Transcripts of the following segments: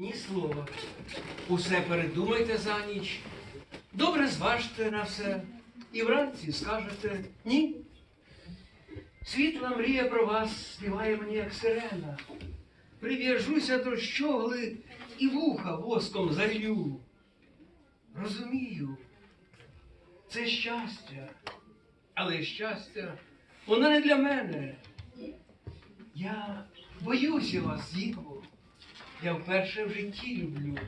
ні слова. Усе передумайте за ніч. Добре зважте на все. І вранці скажете ні. Світла мрія про вас співає мені, як сирена. Прив'яжуся до щогли і вуха воском залью. Розумію, це щастя, але щастя, воно не для мене. Я боюся вас, Зіко. Я вперше в житті люблю.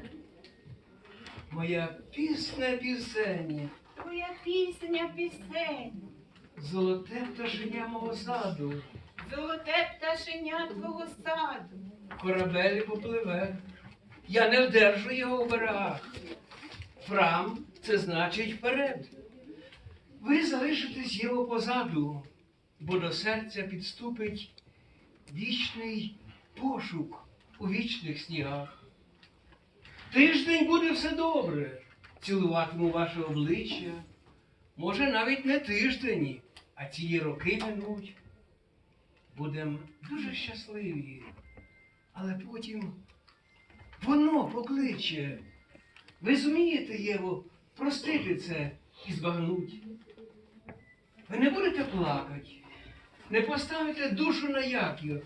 Моя пісня пісень, Твоя пісня пісень, золоте пташеня мого саду, золоте пташеня твого саду. корабель попливе. Я не вдержу його в берегах. Фрам це значить вперед. Ви залишитесь його позаду, бо до серця підступить вічний пошук у вічних снігах. Тиждень буде все добре, цілуватиму ваше обличчя. Може, навіть не тиждень, а цілі роки минуть. Будем дуже щасливі, але потім воно покличе. Ви зумієте, Єво, простити це і збагнуть. Ви не будете плакати, не поставите душу на якір.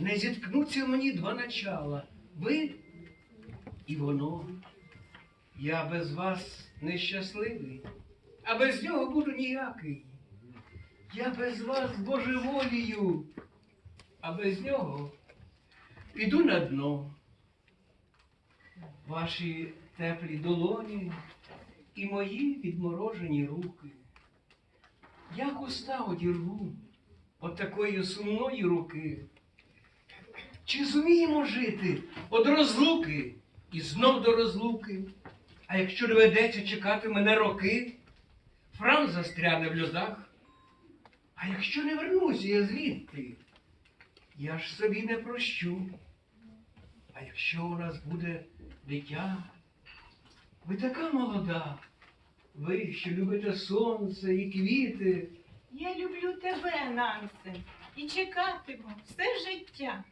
Не зіткнуться мені два начала. Ви і воно. Я без вас нещасливий, а без нього буду ніякий. Я без вас божеволію, а без нього піду на дно. Ваші теплі долоні і мої відморожені руки. Як уста одірву от такої сумної руки. Чи зуміємо жити від розлуки і знов до розлуки? А якщо доведеться чекати мене роки, Фран застряне в льодах. А якщо не вернуся я звідти, я ж собі не прощу. А якщо у нас буде дитя, ви така молода, ви, що любите сонце і квіти, Я люблю тебе, Нансе, і чекатиму все життя.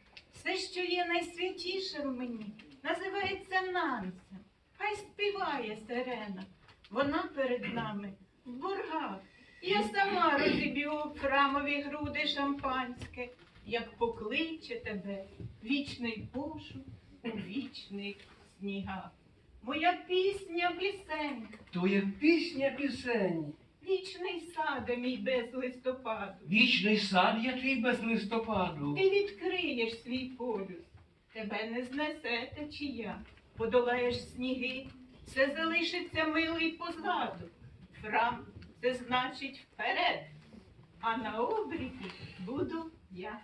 Що є найсвятіше в мені, називається Нансем. Хай співає сирена. Вона перед нами в боргах. Я сама розіб'ю храмові груди шампанське, як покличе тебе вічний пошук у вічних снігах. Моя пісня пісень, то як пісня пісень. Вічний саде мій без листопаду. Вічний сад я твій без листопаду. Ти відкриєш свій полюс, тебе не знесе течія, подолаєш сніги, все залишиться милий позаду. Фрам це значить вперед, а на обрії буду я.